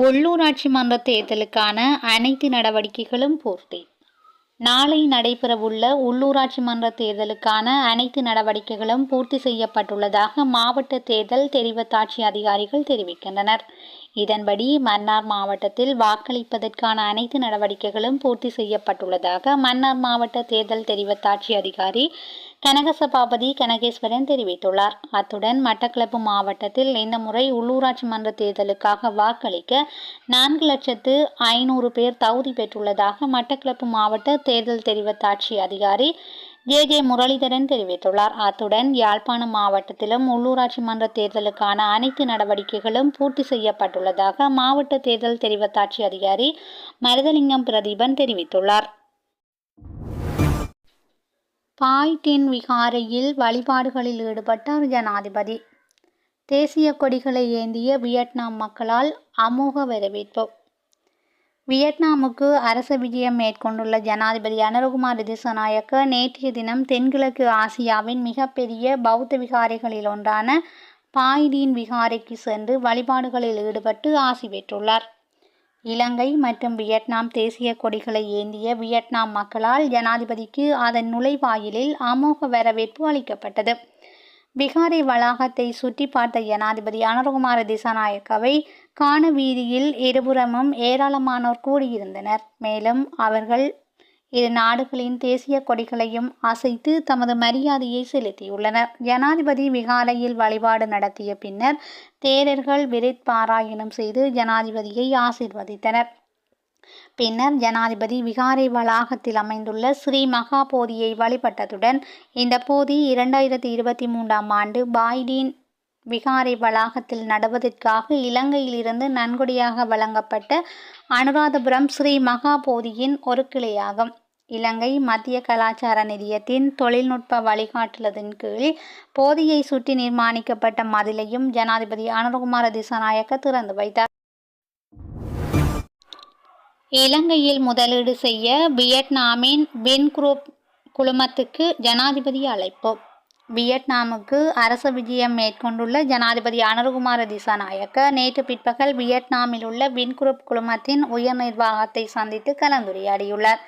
உள்ளூராட்சி மன்ற தேர்தலுக்கான அனைத்து நடவடிக்கைகளும் பூர்த்தி. நாளை நடைபெறவுள்ள உள்ளூராட்சி மன்ற தேர்தலுக்கான அனைத்து நடவடிக்கைகளும் பூர்த்தி செய்யப்பட்டுள்ளதாக மாவட்ட தேர்தல் தெரிவத்தாட்சி அதிகாரிகள் தெரிவிக்கின்றனர். இதன்படி மன்னார் மாவட்டத்தில் வாக்களிப்பதற்கான அனைத்து நடவடிக்கைகளும் பூர்த்தி செய்யப்பட்டுள்ளதாக மன்னார் மாவட்ட தேர்தல் தெரிவத்தாட்சி அதிகாரி கனகசபாபதி கனகேஸ்வரன் தெரிவித்துள்ளார். அத்துடன் மட்டக்களப்பு மாவட்டத்தில் இந்த முறை உள்ளூராட்சி மன்ற தேர்தலுக்காக வாக்களிக்க நான்கு லட்சத்து ஐநூறு பேர் தகுதி பெற்றுள்ளதாக மட்டக்களப்பு மாவட்ட தேர்தல் தெரிவத்தாட்சி அதிகாரி ஜே ஜே முரளிதரன் தெரிவித்துள்ளார். அத்துடன் யாழ்ப்பாணம் மாவட்டத்திலும் உள்ளூராட்சி மன்ற தேர்தலுக்கான அனைத்து நடவடிக்கைகளும் பூர்த்தி செய்யப்பட்டுள்ளதாக மாவட்ட தேர்தல் தெரிவத்தாட்சி அதிகாரி மருதலிங்கம் பிரதீபன் தெரிவித்துள்ளார். பாய்டின் விகாரையில் வழிபாடுகளில் ஈடுபட்டார் ஜனாதிபதி. தேசிய கொடிகளை ஏந்திய வியட்நாம் மக்களால் அமோக வரவேற்பு. வியட்நாமுக்கு அரச விஜயம் மேற்கொண்டுள்ள ஜனாதிபதி அனுரகுமார் திசநாயக்க நேற்றைய தினம் தென்கிழக்கு ஆசியாவின் மிகப்பெரிய பௌத்த விகாரைகளில் ஒன்றான பாய்தீன் விகாரைக்கு சென்று வழிபாடுகளில் ஈடுபட்டு ஆசி பெற்றுள்ளார். இலங்கை மற்றும் வியட்நாம் தேசிய கொடிகளை ஏந்திய வியட்நாம் மக்களால் ஜனாதிபதிக்கு அதன் நுழைவாயிலில் அமோக வரவேற்பு அளிக்கப்பட்டது. பிகாரி வளாகத்தை சுற்றி பார்த்த ஜனாதிபதி அனுரகுமார திசாநாயக்கவை காண வீதியில் இருபுறமும் ஏராளமானோர் கூடியிருந்தனர். மேலும் அவர்கள் இரு நாடுகளின் தேசிய கொடிகளையும் அசைத்து தமது மரியாதையை செலுத்தியுள்ளனர். ஜனாதிபதி விகாரையில் வழிபாடு நடத்திய பின்னர் தேரர்கள் விரித்பாராயணம் செய்து ஜனாதிபதியை ஆசிர்வதித்தனர். பின்னர் ஜனாதிபதி விகாரை வளாகத்தில் அமைந்துள்ள ஸ்ரீ மகா போதியை வழிபட்டதுடன் இந்த போதி இரண்டாயிரத்தி இருபத்தி மூன்றாம் ஆண்டு பாய்டீன் விகாரை வளாகத்தில் நடுவதற்காக இலங்கையிலிருந்து நன்கொடையாக வழங்கப்பட்ட அனுராதபுரம் ஸ்ரீ மகா போதியின் ஒரு கிளையாகும் இலங்கை மத்திய கலாச்சார நிதியத்தின் தொழில்நுட்ப வழிகாட்டுலதின் கீழ் போதியை சுற்றி நிர்மாணிக்கப்பட்ட மதிலையும் ஜனாதிபதி அனுரகுமார திசாநாயக்க திறந்து வைத்தார். இலங்கையில் முதலீடு செய்ய வியட்நாமின் பின் குரூப் குழுமத்துக்கு ஜனாதிபதி அழைப்பு. வியட்நாமுக்கு அரச விஜயம் மேற்கொண்டுள்ள ஜனாதிபதி அனுரகுமார திசாநாயக்க நேற்று பிற்பகல் வியட்நாமில் உள்ள வின்குரூப் குழுமத்தின் உயர் நிர்வாகத்தை சந்தித்து கலந்துரையாடியுள்ளார்.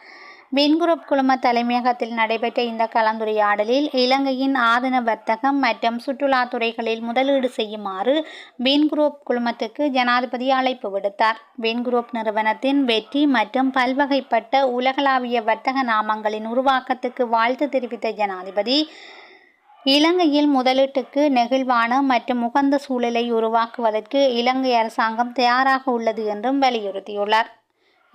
வின்குரூப் குழும தலைமையகத்தில் நடைபெற்ற இந்த கலந்துரையாடலில் இலங்கையின் ஆதன வர்த்தகம் மற்றும் சுற்றுலா துறைகளில் முதலீடு செய்யுமாறு வின்குரூப் குழுமத்துக்கு ஜனாதிபதி அழைப்பு விடுத்தார். வின்குரூப் நிறுவனத்தின் வெற்றி மற்றும் பல்வகைப்பட்ட உலகளாவிய வர்த்தக நாமங்களின் உருவாக்கத்துக்கு வாழ்த்து தெரிவித்த ஜனாதிபதி இலங்கையில் முதலீட்டுக்கு நெகிழ்வான மற்றும் உகந்த சூழலை உருவாக்குவதற்கு இலங்கை அரசாங்கம் தயாராக உள்ளது என்றும் வலியுறுத்தியுள்ளார்.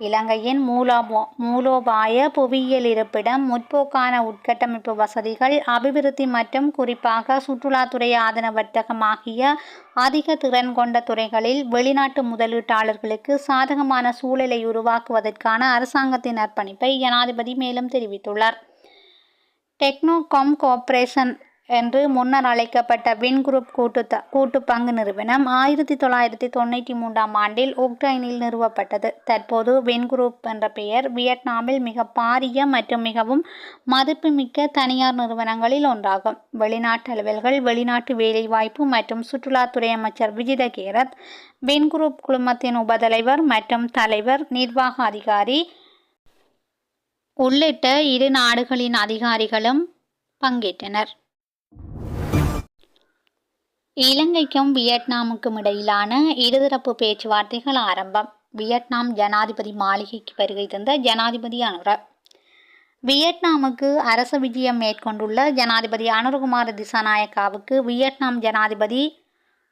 இலங்கையின் மூலோபோ மூலோபாய புவியியல் இருப்பிடம் முற்போக்கான உட்கட்டமைப்பு வசதிகள் அபிவிருத்தி மற்றும் குறிப்பாக சுற்றுலாத்துறை ஆதன வர்த்தகம் ஆகிய அதிக திறன் கொண்ட துறைகளில் வெளிநாட்டு முதலீட்டாளர்களுக்கு சாதகமான சூழலை உருவாக்குவதற்கான அரசாங்கத்தின் அர்ப்பணிப்பை ஜனாதிபதி மேலும் தெரிவித்துள்ளார். டெக்னோகாம் கோஆபரேஷன் என்று முன்னர் அழைக்கப்பட்ட வின்குரூப் கூட்டு த கூட்டு பங்கு நிறுவனம் ஆயிரத்தி தொள்ளாயிரத்தி தொண்ணூற்றி மூன்றாம் ஆண்டில் உக்ரைனில் நிறுவப்பட்டது. தற்போது வின்குரூப் என்ற பெயர் வியட்நாமில் மிக பாரிய மற்றும் மிகவும் மதிப்புமிக்க தனியார் நிறுவனங்களில் ஒன்றாகும். வெளிநாட்டு அலுவல்கள் வெளிநாட்டு வேலைவாய்ப்பு மற்றும் சுற்றுலாத்துறை அமைச்சர் விஜித கேரத் வின்குரூப் குழுமத்தின் உபதலைவர் மற்றும் தலைவர் நிர்வாக அதிகாரி உள்ளிட்ட இரு நாடுகளின் அதிகாரிகளும் பங்கேற்றனர். இலங்கைக்கும் வியட்நாமுக்கும் இடையிலான இருதரப்பு பேச்சுவார்த்தைகள் ஆரம்பம். வியட்நாம் ஜனாதிபதி மாளிகைக்கு வருகை தந்த ஜனாதிபதி அனுர. வியட்நாமுக்கு அரச விஜயம் மேற்கொண்டுள்ள ஜனாதிபதி அனுரகுமார திசாநாயக்காவுக்கு வியட்நாம் ஜனாதிபதி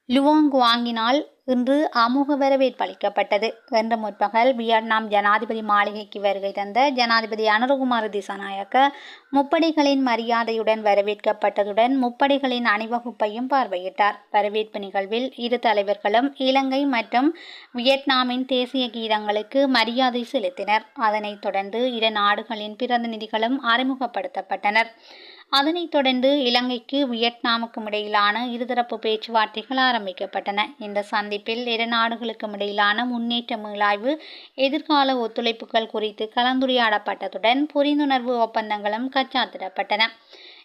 லுவோங் வாங்கினால் இன்று அமோக வரவேற்பு அளிக்கப்பட்டது. இன்று முற்பகல் வியட்நாம் ஜனாதிபதி மாளிகைக்கு வருகை தந்த ஜனாதிபதி அனுரகுமார் திசாநாயக்க முப்படைகளின் மரியாதையுடன் வரவேற்கப்பட்டதுடன் முப்படைகளின் அணிவகுப்பையும் பார்வையிட்டார். வரவேற்பு நிகழ்வில் இரு தலைவர்களும் இலங்கை மற்றும் வியட்நாமின் தேசிய கீதங்களுக்கு மரியாதை செலுத்தினர். அதனைத் தொடர்ந்து இரு நாடுகளின் பிரதிநிதிகளும் அறிமுகப்படுத்தப்பட்டனர். அதனைத் தொடர்ந்து இலங்கைக்கு வியட்நாமுக்கும் இடையிலான இருதரப்பு பேச்சுவார்த்தைகள் ஆரம்பிக்கப்பட்டன. இந்த சந்திப்பில் இரு நாடுகளுக்கும் இடையிலான முன்னேற்ற மீளாய்வு எதிர்கால ஒத்துழைப்புகள் குறித்து கலந்துரையாடப்பட்டதுடன் புரிந்துணர்வு ஒப்பந்தங்களும் கச்சாத்திடப்பட்டன.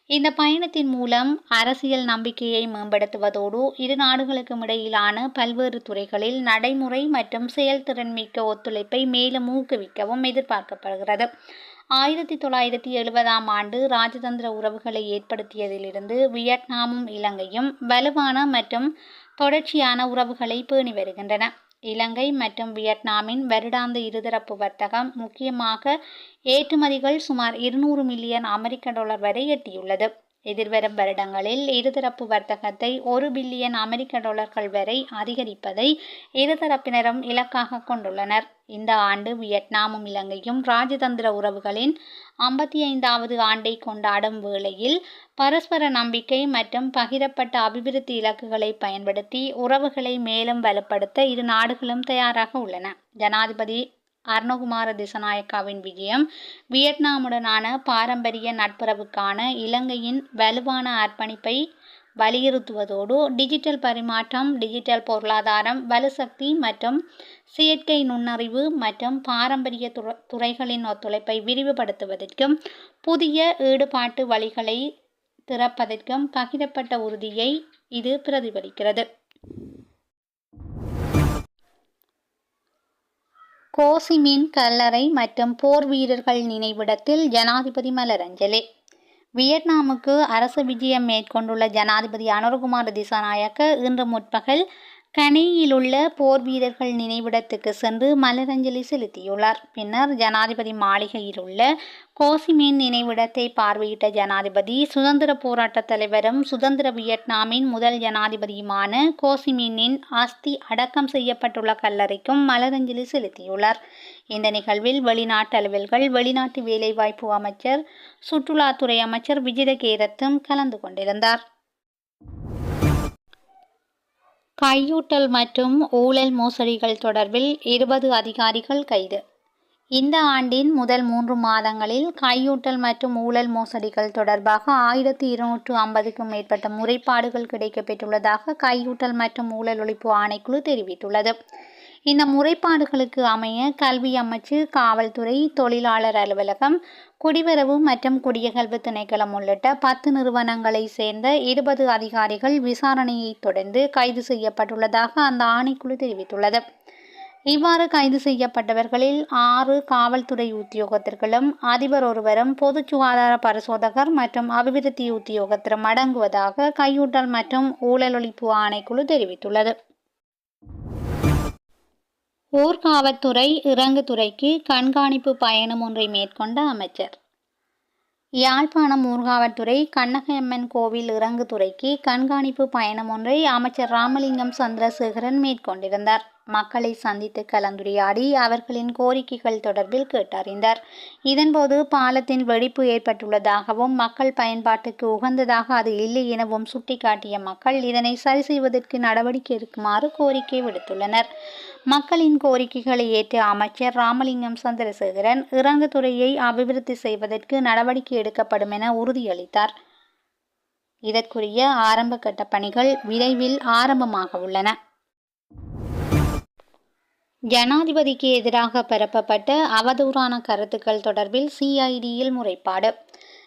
இந்த பயணத்தின் மூலம் அரசியல் நம்பிக்கையை மேம்படுத்துவதோடு இரு நாடுகளுக்கும் இடையிலான பல்வேறு துறைகளில் நடைமுறை மற்றும் செயல்திறன் மிக்க ஒத்துழைப்பை மேலும் ஊக்குவிக்கவும் எதிர்பார்க்கப்படுகிறது. ஆயிரத்தி தொள்ளாயிரத்தி எழுபதாம் ஆண்டு ராஜதந்திர உறவுகளை ஏற்படுத்தியதிலிருந்து வியட்நாமும் இலங்கையும் வலுவான மற்றும் தொடர்ச்சியான உறவுகளை பேணி வருகின்றன. இலங்கை மற்றும் வியட்நாமின் வருடாந்த இருதரப்பு வர்த்தகம் முக்கியமாக ஏற்றுமதிகள் சுமார் இருநூறு மில்லியன் அமெரிக்க டாலர் வரை எட்டியுள்ளது. எதிர்வரும் வருடங்களில் இருதரப்பு வர்த்தகத்தை ஒரு பில்லியன் அமெரிக்க டாலர்கள் வரை அதிகரிப்பதை இருதரப்பினரும் இலக்காக கொண்டுள்ளனர். இந்த ஆண்டு வியட்நாமும் இலங்கையும் ராஜதந்திர உறவுகளின் ஐம்பத்தி ஐந்தாவது ஆண்டை கொண்டாடும் வேளையில் பரஸ்பர நம்பிக்கை மற்றும் பகிரப்பட்ட அபிவிருத்தி இலக்குகளை பயன்படுத்தி உறவுகளை மேலும் வலுப்படுத்த இரு நாடுகளும் தயாராக உள்ளன. ஜனாதிபதி அருணகுமார திசநாயக்காவின் விஜயம் வியட்நாமுடனான பாரம்பரிய நட்புறவுக்கான இலங்கையின் வலுவான அர்ப்பணிப்பை வலியுறுத்துவதோடு டிஜிட்டல் பரிமாற்றம் டிஜிட்டல் பொருளாதாரம் வலுசக்தி மற்றும் செயற்கை நுண்ணறிவு மற்றும் பாரம்பரிய துறை துறைகளின் ஒத்துழைப்பை விரிவுபடுத்துவதற்கும் புதிய ஈடுபாட்டு வழிகளை திறப்பதற்கும் பகிரப்பட்ட உறுதியை இது பிரதிபலிக்கிறது. கோசிமின் கல்லறை மற்றும் போர் வீரர்கள் நினைவிடத்தில் ஜனாதிபதி மலரஞ்சலி. வியட்நாமுக்கு அரசு விஜயம் மேற்கொண்டுள்ள ஜனாதிபதி அனுரகுமார் திசாநாயக்க இன்று முற்பகல் கனியிலுள்ள போர் வீரர்கள் நினைவிடத்துக்கு சென்று மலரஞ்சலி செலுத்தியுள்ளார். பின்னர் ஜனாதிபதி மாளிகையில் உள்ள கோசிமீன் நினைவிடத்தை பார்வையிட்ட ஜனாதிபதி சுதந்திர போராட்ட தலைவரும் சுதந்திர வியட்நாமின் முதல் ஜனாதிபதியுமான கோசிமீனின் அஸ்தி அடக்கம் செய்யப்பட்டுள்ள கல்லறைக்கும் மலரஞ்சலி செலுத்தியுள்ளார். இந்த நிகழ்வில் வெளிநாட்டு அலுவல்கள் வெளிநாட்டு வேலைவாய்ப்பு அமைச்சர் சுற்றுலாத்துறை அமைச்சர் விஜித கேரத்தும் கலந்து கொண்டிருந்தார். கையூட்டல் மற்றும் ஊழல் மோசடிகள் தொடர்பில் இருபது அதிகாரிகள் கைது. இந்த ஆண்டின் முதல் மூன்று மாதங்களில் கையூட்டல் மற்றும் ஊழல் மோசடிகள் தொடர்பாக ஆயிரத்தி இருநூற்று ஐம்பதுக்கும் மேற்பட்ட முறைப்பாடுகள் கிடைக்கப்பெற்றுள்ளதாக கையூட்டல் மற்றும் ஊழல் ஒழிப்பு ஆணைக்குழு தெரிவித்துள்ளது. இந்த முறைப்பாடுகளுக்கு அமைய கல்வி அமைச்சு காவல்துறை தொழிலாளர் அலுவலகம் குடிவரவு மற்றும் குடியகல்வு திணைக்களம் உள்ளிட்ட பத்து நிறுவனங்களை சேர்ந்த இருபது அதிகாரிகள் விசாரணையை தொடர்ந்து கைது செய்யப்பட்டுள்ளதாக அந்த ஆணைக்குழு தெரிவித்துள்ளது. இவ்வாறு கைது செய்யப்பட்டவர்களில் ஆறு காவல்துறை உத்தியோகத்தர்களும் அதிபர் ஒருவரும் பொது சுகாதார பரிசோதகர் மற்றும் அபிவிருத்தி உத்தியோகத்தரும் அடங்குவதாக கையூட்டல் மற்றும் ஊழலொழிப்பு ஆணைக்குழு தெரிவித்துள்ளது. ஊர்காவற்துறை இறங்குதுறைக்கு கண்காணிப்பு பயணம் ஒன்றை மேற்கொண்ட அமைச்சர். யாழ்ப்பாணம் ஊர்காவற்துறை கண்ணகையம்மன் கோவில் இறங்குதுறைக்கு கண்காணிப்பு பயணம் ஒன்றை அமைச்சர் ராமலிங்கம் சந்திரசேகரன் மேற்கொண்டிருந்தார். மக்களை சந்தித்து கலந்துரையாடி அவர்களின் கோரிக்கைகள் தொடர்பில் கேட்டறிந்தார். இதன்போது பாலத்தின் வெடிப்பு ஏற்பட்டுள்ளதாகவும் மக்கள் பயன்பாட்டுக்கு உகந்ததாக அது இல்லை எனவும் சுட்டிக்காட்டிய மக்கள் இதனை சரி செய்வதற்கு நடவடிக்கை எடுக்குமாறு கோரிக்கை விடுத்துள்ளனர். மக்களின் கோரிக்கைகளை ஏற்ற அமைச்சர் ராமலிங்கம் சந்திரசேகரன் இறங்குதுறையை அபிவிருத்தி செய்வதற்கு நடவடிக்கை எடுக்கப்படும் என உறுதியளித்தார். இதற்குரிய ஆரம்ப கட்ட பணிகள் விரைவில் ஆரம்பமாக உள்ளன. ஜனாதிபதிக்கு எதிராக பரப்பப்பட்ட அவதூறான கருத்துக்கள் தொடர்பில் சிஐடியில் முறைப்பாடு.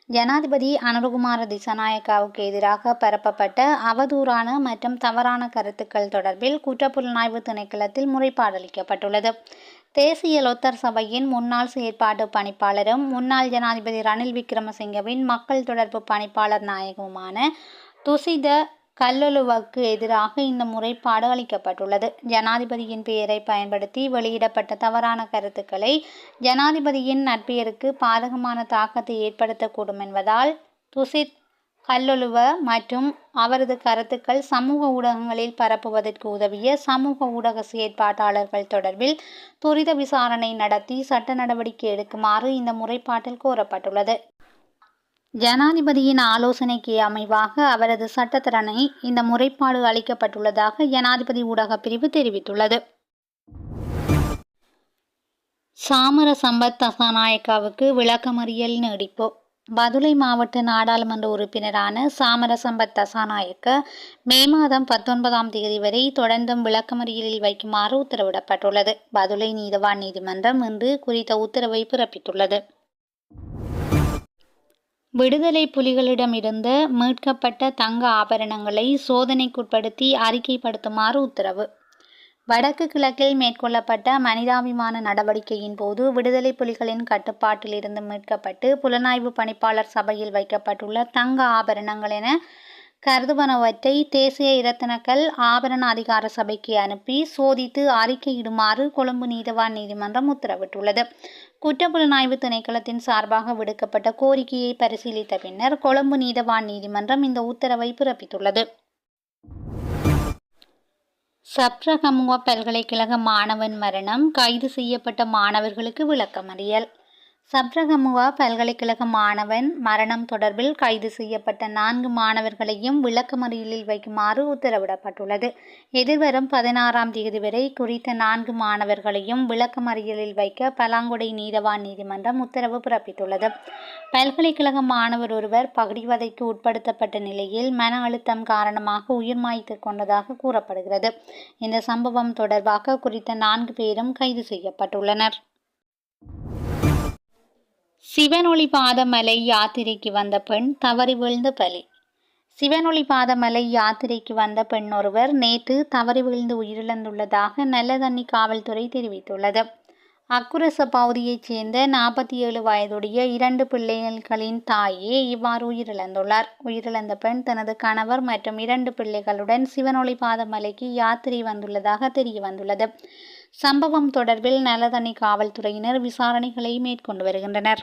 ஜனாதிபதி அனுரகுமார திசநாயக்காவுக்கு எதிராக பரப்பப்பட்ட அவதூறான மற்றும் தவறான கருத்துக்கள் தொடர்பில் குற்றப்புலனாய்வு திணைக்களத்தில் முறைப்பாடு அளிக்கப்பட்டுள்ளது. தேசிய லொத்தர் சபையின் முன்னாள் செயற்பாட்டு பணிப்பாளரும் முன்னாள் ஜனாதிபதி ரணில் விக்ரமசிங்கவின் மக்கள் தொடர்பு பணிப்பாளர் நாயகவுமான துசித கல்லொலுவுக்கு எதிராக இந்த முறைப்பாடு அளிக்கப்பட்டுள்ளது ஜனாதிபதியின் பெயரை பயன்படுத்தி வெளியிடப்பட்ட தவறான கருத்துக்களை ஜனாதிபதியின் நட்பெயருக்கு பாதகமான தாக்கத்தை ஏற்படுத்தக்கூடும் என்பதால் துசித் கல்லொலுவ மற்றும் அவரது கருத்துக்கள் சமூக ஊடகங்களில் பரப்புவதற்கு உதவிய சமூக ஊடக செயற்பாட்டாளர்கள் தொடர்பில் துரித விசாரணை நடத்தி சட்ட நடவடிக்கை எடுக்குமாறு இந்த முறைப்பாட்டில் கோரப்பட்டுள்ளது. ஜனாதிபதியின் ஆலோசனைக்கு அமைவாக அவரது சட்டத்திறனை இந்த முறைப்பாடு அளிக்கப்பட்டுள்ளதாக ஜனாதிபதி ஊடகப் பிரிவு தெரிவித்துள்ளது. சாமர சம்பத் தசாநாயக்காவுக்கு விளக்கமறியல் நீடிப்பு. பதுளை மாவட்ட நாடாளுமன்ற உறுப்பினரான சாமர சம்பத் தசாநாயக்க மே மாதம் பத்தொன்பதாம் தேதி வரை தொடர்ந்தும் விளக்கமறியலில் வைக்குமாறு உத்தரவிடப்பட்டுள்ளது. பதுளை நீதவான் நீதிமன்றம் இன்று குறித்த உத்தரவை பிறப்பித்துள்ளது. விடுதலை புலிகளிடமிருந்து மீட்கப்பட்ட தங்க ஆபரணங்களை சோதனைக்குட்படுத்தி அறிக்கைப்படுத்துமாறு உத்தரவு. வடக்கு கிழக்கில் மேற்கொள்ளப்பட்ட மனிதாபிமான நடவடிக்கையின் போது விடுதலை புலிகளின் கட்டுப்பாட்டில் இருந்து மீட்கப்பட்டு புலனாய்வு பணிப்பாளர் சபையில் வைக்கப்பட்டுள்ள தங்க ஆபரணங்கள் என கருதுவனவற்றை தேசிய இரத்தினக்கல் ஆபரண அதிகார சபைக்கு அனுப்பி சோதித்து அறிக்கையிடுமாறு கொழும்பு நீதவான் நீதிமன்றம் உத்தரவிட்டுள்ளது. குற்றப்புலனாய்வு திணைக்களத்தின் சார்பாக விடுக்கப்பட்ட கோரிக்கையை பரிசீலித்த பின்னர் கொழும்பு நீதவான் நீதிமன்றம் இந்த உத்தரவை பிறப்பித்துள்ளது. சப்ரகமுக பல்கலைக்கழக மாணவன் மரணம் கைது செய்யப்பட்ட மாணவர்களுக்கு விளக்கமறியல். சப்ரகமுவா பல்கலைக்கழக மாணவன் மரணம் தொடர்பில் கைது செய்யப்பட்ட நான்கு மாணவர்களையும் விளக்கமறியலில் வைக்குமாறு உத்தரவிடப்பட்டுள்ளது. எதிர்வரும் பதினாறாம் தேதி வரை குறித்த நான்கு மாணவர்களையும் விளக்கமறியலில் வைக்க பலாங்குடை நீதவான் நீதிமன்றம் உத்தரவு பிறப்பித்துள்ளது. பல்கலைக்கழக மாணவர் ஒருவர் பகுடிவதைக்கு உட்படுத்தப்பட்ட நிலையில் மன அழுத்தம் காரணமாக உயிர் மாய்த்து கொண்டதாக கூறப்படுகிறது. இந்த சம்பவம் தொடர்பாக குறித்த நான்கு பேரும் கைது செய்யப்பட்டுள்ளனர். சிவனொளி பாதமலை யாத்திரைக்கு வந்த பெண் தவறி விழுந்த பலி. சிவனொளி பாதமலை யாத்திரைக்கு வந்த பெண் ஒருவர் நேற்று தவறி விழுந்து உயிரிழந்துள்ளதாக நல்லதண்ணி காவல்துறை தெரிவித்துள்ளது. அக்குரச பகுதியைச் சேர்ந்த நாற்பத்தி ஏழு வயதுடைய இரண்டு பிள்ளைகளின் தாயே இவ்வாறு உயிரிழந்துள்ளார். உயிரிழந்த பெண் தனது கணவர் மற்றும் இரண்டு பிள்ளைகளுடன் சிவனொளி பாதமலைக்கு யாத்திரை வந்துள்ளதாக தெரிய வந்துள்ளது சம்பவம் தொடர்பில் நல்லதண்ணி காவல்துறையினர் விசாரணைகளை மேற்கொண்டு வருகின்றனர்.